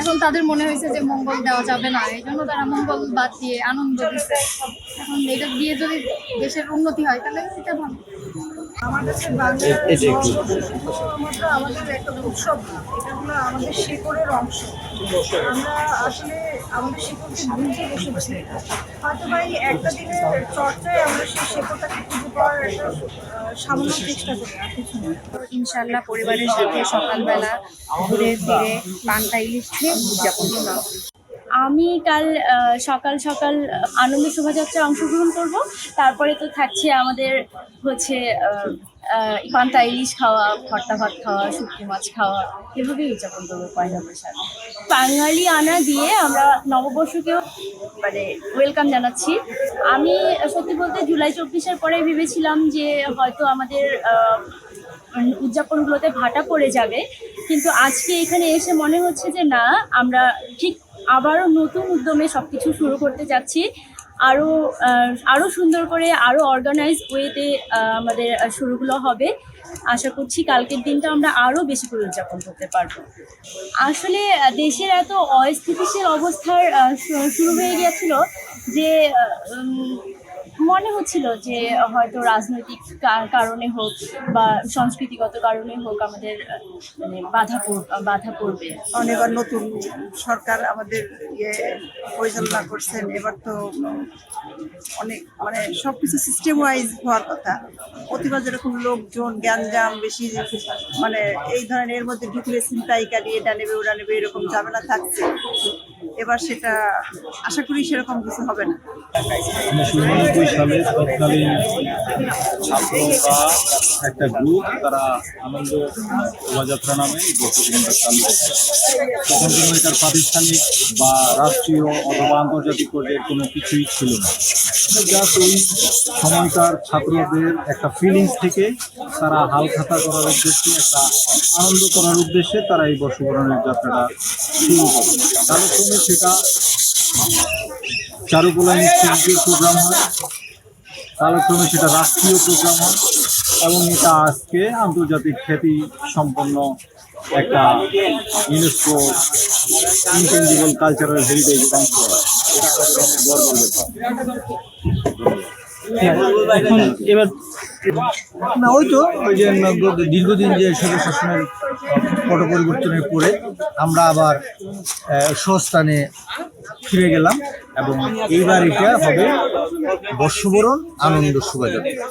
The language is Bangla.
এখন তাদের মনে হয়েছে যে মঙ্গল দেওয়া যাবে না এই জন্য তারা মঙ্গল বাদ দিয়ে আনন্দ দিচ্ছে। এখন এটা দিয়ে যদি দেশের উন্নতি হয় তাহলে সেটা ভালো। আমার কাছে বাংলাদেশ শুধুমাত্র আমাদের একটা উৎসব না এটা হলো আমাদের শেকড়ের অংশ। আমরা আসলে আমাদের শেকড়কে ভুলতে বসেছি। হয়তো এই একটা দিনের চর্চায় আমরা সেই শেকড়টাকে করি ইনশাল্লাহ পরিবারের সাথে সকালবেলা ঘুরে ফিরে পান্তা ইলিশ খেয়ে উদযাপন করলাম আমি কাল সকাল সকাল আনন্দ শোভাযাত্রায় অংশগ্রহণ করব। তারপরে তো থাকছে আমাদের হচ্ছে পান্তা ইলিশ খাওয়া, ভর্তা ভাত খাওয়া, শুটকি মাছ খাওয়া, এভাবেই উদযাপন করব পয়লা বৈশাখ। বাঙালি আনা দিয়ে আমরা নববর্ষকেও মানে ওয়েলকাম জানাচ্ছি। আমি, সত্যি বলতে জুলাই চব্বিশের পরে ভেবেছিলাম যে হয়তো আমাদের উদযাপনগুলোতে ভাটা পড়ে যাবে। কিন্তু আজকে এখানে এসে মনে হচ্ছে যে না, আমরা ঠিক আবারও নতুন উদ্যমে সব কিছু শুরু করতে যাচ্ছি। আরও আরও সুন্দর করে আরও অর্গানাইজ ওয়েতে আমাদের শুরুগুলো হবে। আশা করছি কালকের দিনটা আমরা আরও বেশি করে উদযাপন করতে পারব। আসলে দেশের এত অস্থিতিশীল অবস্থার শুরু হয়ে গিয়েছিল যে মনে হচ্ছিল যে হয়তো রাজনৈতিক কারণে হোক বা সংস্কৃতিগত কারণে হোক আমাদের মানে বাধা পড়- বাধা পড়বে। অনেকবার নতুন সরকার আমাদের ইয়ে পরিচালনা করছেন। এবার তো অনেক মানে সবকিছু সিস্টেম ওয়াইজ হওয়ার কথা। প্রতিবার যেরকম লোকজন জ্ঞানজাম বেশি মানে এই ধরনের এর মধ্যে ঢুকলে ছিনতাইকারী এটা নেবে ওরা নেবে এরকম ঝামেলা থাকছে। এবার সেটা আশা করি সেরকম কিছু হবে না। সালে তৎকালীন ছাত্ররা একটা গ্রুপ তারা আনন্দ শোভাযাত্রা নামে এই চালু। তখন কোনো এটার প্রাতিষ্ঠানিক বা রাষ্ট্রীয় অথবা আন্তর্জাতিক পর্যায়ের কোনো কিছুই ছিল না। জাস্ট ওই সময়কার ছাত্রদের একটা ফিলিংস থেকে তারা হাল খাতা করার উদ্দেশ্যে, একটা আনন্দ করার উদ্দেশ্যে তারা এই বর্ষবরণের যাত্রাটা শুরু করে। কালক্রমে সেটা চারুকলা ইনস্টিটিউটের প্রোগ্রাম হয়। কালক্রমে সেটা রাষ্ট্রীয় প্রোগ্রাম হয় এবং এটা আজকে আন্তর্জাতিক খ্যাতি সম্পন্ন একটা ইউনেস্কো ইনটেঞ্জিবল কালচারাল হেরিটেজ অংশ এখন এবার না ওই তো ওই যে দীর্ঘদিন যে স্বৈর শাসনের পট পরিবর্তনের পরে আমরা আবার স্বস্থানে ফিরে গেলাম এবং এইবার এটা হবে বর্ষবরণ আনন্দ শোভাযাত্রা।